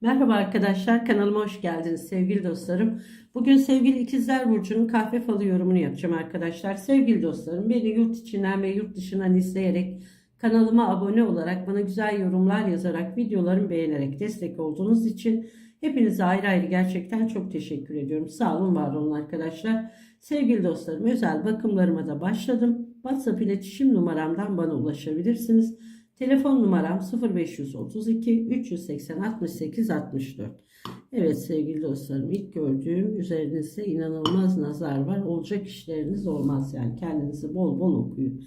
Merhaba arkadaşlar, kanalıma hoş geldiniz sevgili dostlarım. Bugün sevgili İkizler Burcu'nun kahve falı yorumunu yapacağım arkadaşlar. Sevgili dostlarım, beni yurt içinden ve yurt dışından izleyerek, kanalıma abone olarak, bana güzel yorumlar yazarak, videolarımı beğenerek destek olduğunuz için hepinize ayrı ayrı gerçekten çok teşekkür ediyorum. Sağ olun, var olun arkadaşlar. Sevgili dostlarım, özel bakımlarıma da başladım. WhatsApp iletişim numaramdan bana ulaşabilirsiniz. Telefon numaram 0532 380 68 64. Evet sevgili dostlarım ilk gördüğüm üzerinizde inanılmaz nazar var. Olacak işleriniz olmaz yani kendinizi bol bol okuyun.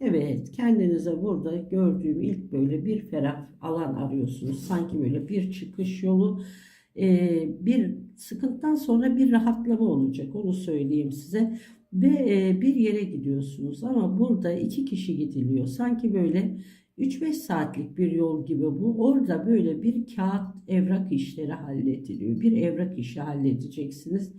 Evet kendinize burada gördüğüm ilk böyle bir ferah alan arıyorsunuz. Sanki böyle bir çıkış yolu e, bir sıkıntıdan sonra bir rahatlama olacak onu söyleyeyim size. Ve e, bir yere gidiyorsunuz ama burada iki kişi gidiliyor. Sanki böyle 3-5 saatlik bir yol gibi bu. Orada böyle bir kağıt evrak işleri hallediliyor. Bir evrak işi halledeceksiniz.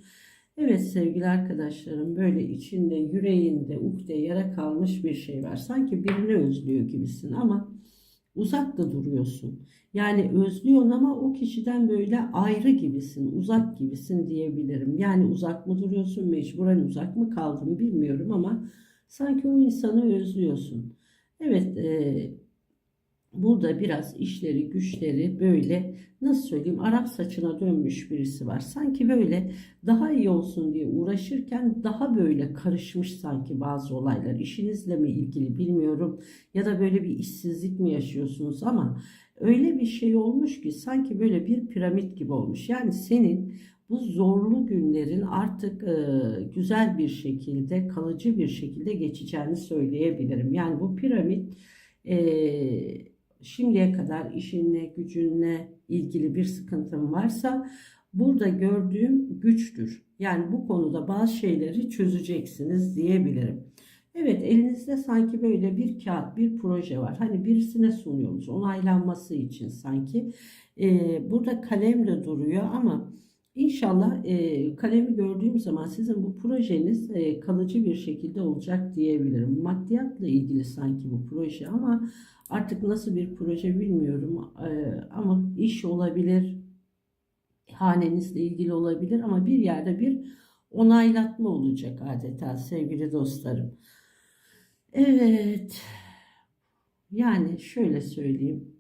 Evet sevgili arkadaşlarım böyle içinde yüreğinde ukde yara kalmış bir şey var. Sanki birini özlüyor gibisin ama uzakta duruyorsun. Yani özlüyorsun ama o kişiden böyle ayrı gibisin, uzak gibisin diyebilirim. Yani uzak mı duruyorsun, mecburen uzak mı kaldın bilmiyorum ama sanki o insanı özlüyorsun. Evet, e, burada biraz işleri, güçleri böyle nasıl söyleyeyim Arap saçına dönmüş birisi var. Sanki böyle daha iyi olsun diye uğraşırken daha böyle karışmış sanki bazı olaylar. İşinizle mi ilgili bilmiyorum ya da böyle bir işsizlik mi yaşıyorsunuz ama öyle bir şey olmuş ki sanki böyle bir piramit gibi olmuş. Yani senin bu zorlu günlerin artık e, güzel bir şekilde, kalıcı bir şekilde geçeceğini söyleyebilirim. Yani bu piramit e, şimdiye kadar işinle, gücünle ilgili bir sıkıntın varsa burada gördüğüm güçtür. Yani bu konuda bazı şeyleri çözeceksiniz diyebilirim. Evet elinizde sanki böyle bir kağıt, bir proje var. Hani birisine sunuyorsunuz onaylanması için sanki. Ee, burada kalem de duruyor ama inşallah e, kalemi gördüğüm zaman sizin bu projeniz e, kalıcı bir şekilde olacak diyebilirim. Maddiyatla ilgili sanki bu proje ama Artık nasıl bir proje bilmiyorum ee, ama iş olabilir, hanenizle ilgili olabilir ama bir yerde bir onaylatma olacak adeta sevgili dostlarım. Evet, yani şöyle söyleyeyim.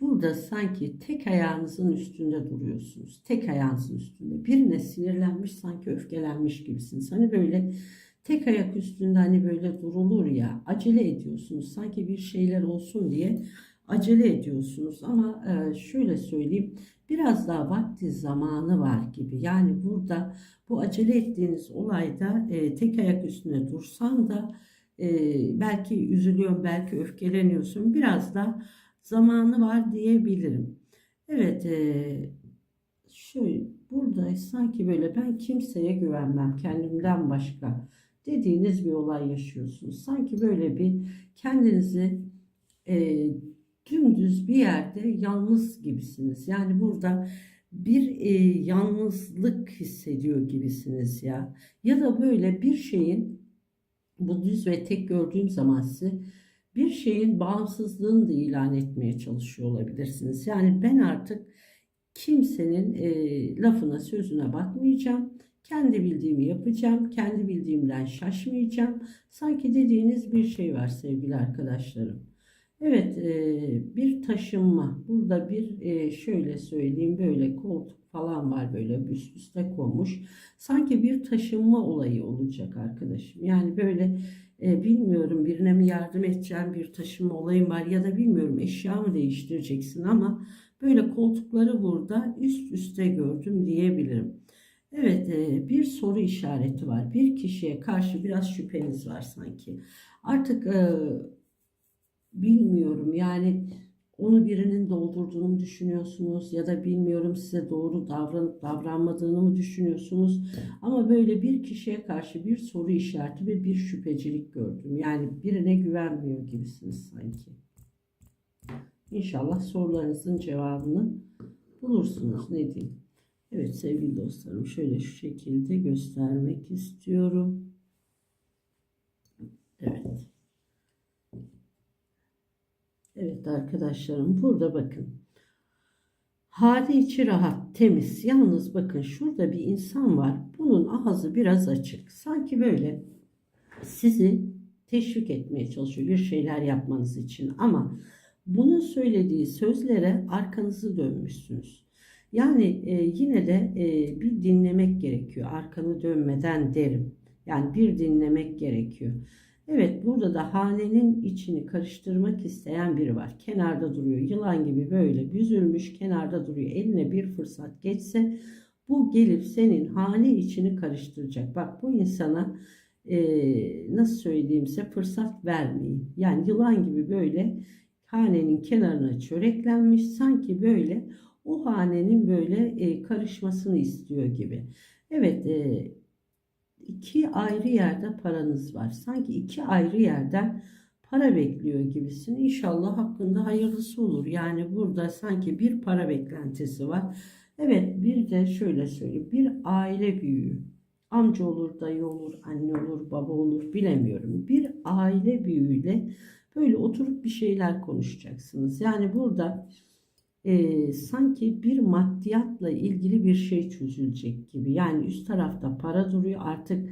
Burada sanki tek ayağınızın üstünde duruyorsunuz. Tek ayağınızın üstünde. Birine sinirlenmiş sanki öfkelenmiş gibisiniz. Hani böyle tek ayak üstünde hani böyle durulur ya acele ediyorsunuz sanki bir şeyler olsun diye acele ediyorsunuz ama e, şöyle söyleyeyim biraz daha vakti zamanı var gibi yani burada bu acele ettiğiniz olayda e, tek ayak üstünde dursan da e, belki üzülüyorsun belki öfkeleniyorsun biraz da zamanı var diyebilirim evet şöyle burada sanki böyle ben kimseye güvenmem kendimden başka dediğiniz bir olay yaşıyorsunuz. Sanki böyle bir kendinizi e, dümdüz bir yerde yalnız gibisiniz. Yani burada bir e, yalnızlık hissediyor gibisiniz ya. Ya da böyle bir şeyin bu düz ve tek gördüğüm zaman size bir şeyin bağımsızlığını da ilan etmeye çalışıyor olabilirsiniz. Yani ben artık kimsenin e, lafına sözüne bakmayacağım kendi bildiğimi yapacağım. Kendi bildiğimden şaşmayacağım. Sanki dediğiniz bir şey var sevgili arkadaşlarım. Evet e, bir taşınma. Burada bir e, şöyle söyleyeyim böyle koltuk falan var böyle üst üste konmuş. Sanki bir taşınma olayı olacak arkadaşım. Yani böyle e, bilmiyorum birine mi yardım edeceğim bir taşınma olayım var ya da bilmiyorum eşya mı değiştireceksin ama böyle koltukları burada üst üste gördüm diyebilirim. Evet e, bir soru işareti var. Bir kişiye karşı biraz şüpheniz var sanki. Artık e, bilmiyorum yani onu birinin doldurduğunu mu düşünüyorsunuz ya da bilmiyorum size doğru davranıp davranmadığını mı düşünüyorsunuz ama böyle bir kişiye karşı bir soru işareti ve bir şüphecilik gördüm. Yani birine güvenmiyor gibisiniz sanki. İnşallah sorularınızın cevabını bulursunuz ne diyeyim. Evet sevgili dostlarım şöyle şu şekilde göstermek istiyorum. Evet. Evet arkadaşlarım burada bakın. Hane içi rahat, temiz. Yalnız bakın şurada bir insan var. Bunun ağzı biraz açık. Sanki böyle sizi teşvik etmeye çalışıyor bir şeyler yapmanız için. Ama bunun söylediği sözlere arkanızı dönmüşsünüz. Yani e, yine de e, bir dinlemek gerekiyor. Arkanı dönmeden derim. Yani bir dinlemek gerekiyor. Evet burada da hanenin içini karıştırmak isteyen biri var. Kenarda duruyor. Yılan gibi böyle büzülmüş kenarda duruyor. Eline bir fırsat geçse bu gelip senin hane içini karıştıracak. Bak bu insana e, nasıl söyleyeyimse fırsat vermeyin. Yani yılan gibi böyle hanenin kenarına çöreklenmiş sanki böyle o hanenin böyle e, karışmasını istiyor gibi. Evet e, iki ayrı yerde paranız var. Sanki iki ayrı yerden para bekliyor gibisin. İnşallah hakkında hayırlısı olur. Yani burada sanki bir para beklentisi var. Evet bir de şöyle söyleyeyim. Bir aile büyüğü. Amca olur, dayı olur, anne olur, baba olur bilemiyorum. Bir aile büyüğüyle böyle oturup bir şeyler konuşacaksınız. Yani burada e, sanki bir maddiyatla ilgili bir şey çözülecek gibi. Yani üst tarafta para duruyor artık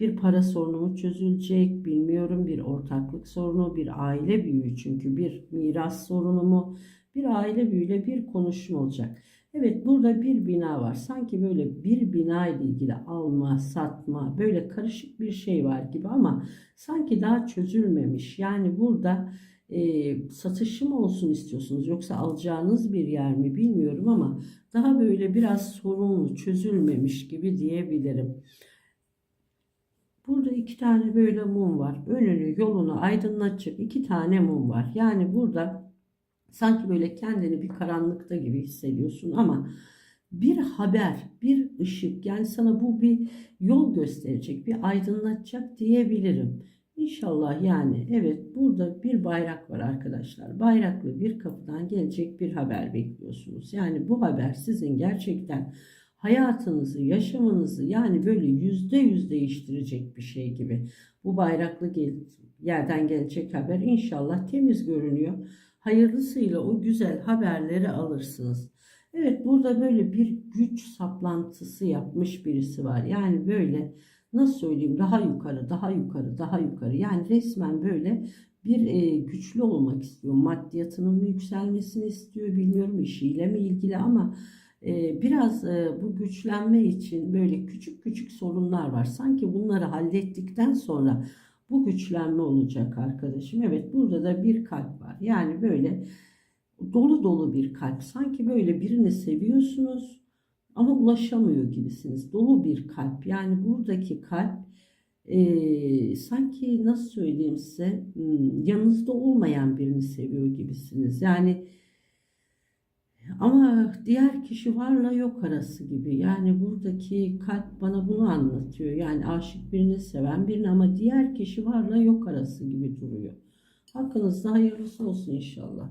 bir para sorunu mu çözülecek bilmiyorum bir ortaklık sorunu bir aile büyüğü çünkü bir miras sorunu mu bir aile büyüğüyle bir konuşma olacak. Evet burada bir bina var sanki böyle bir bina ile ilgili alma satma böyle karışık bir şey var gibi ama sanki daha çözülmemiş yani burada e, satışı mı olsun istiyorsunuz yoksa alacağınız bir yer mi bilmiyorum ama daha böyle biraz sorunlu çözülmemiş gibi diyebilirim. Burada iki tane böyle mum var. Önünü yolunu aydınlatacak iki tane mum var. Yani burada sanki böyle kendini bir karanlıkta gibi hissediyorsun ama bir haber, bir ışık yani sana bu bir yol gösterecek, bir aydınlatacak diyebilirim. İnşallah yani evet burada bir bayrak var arkadaşlar. Bayraklı bir kapıdan gelecek bir haber bekliyorsunuz. Yani bu haber sizin gerçekten hayatınızı, yaşamınızı yani böyle yüzde yüz değiştirecek bir şey gibi. Bu bayraklı gel yerden gelecek haber inşallah temiz görünüyor. Hayırlısıyla o güzel haberleri alırsınız. Evet burada böyle bir güç saplantısı yapmış birisi var. Yani böyle nasıl söyleyeyim daha yukarı, daha yukarı, daha yukarı. Yani resmen böyle bir e, güçlü olmak istiyor. Maddiyatının mı yükselmesini istiyor bilmiyorum işiyle mi ilgili ama e, biraz e, bu güçlenme için böyle küçük küçük sorunlar var. Sanki bunları hallettikten sonra bu güçlenme olacak arkadaşım. Evet burada da bir kalp var. Yani böyle dolu dolu bir kalp. Sanki böyle birini seviyorsunuz ama ulaşamıyor gibisiniz. Dolu bir kalp. Yani buradaki kalp e, sanki nasıl söyleyeyim size hmm, yanınızda olmayan birini seviyor gibisiniz. Yani ama diğer kişi varla yok arası gibi. Yani buradaki kalp bana bunu anlatıyor. Yani aşık birini seven birini ama diğer kişi varla yok arası gibi duruyor. Hakkınızda hayırlısı olsun inşallah.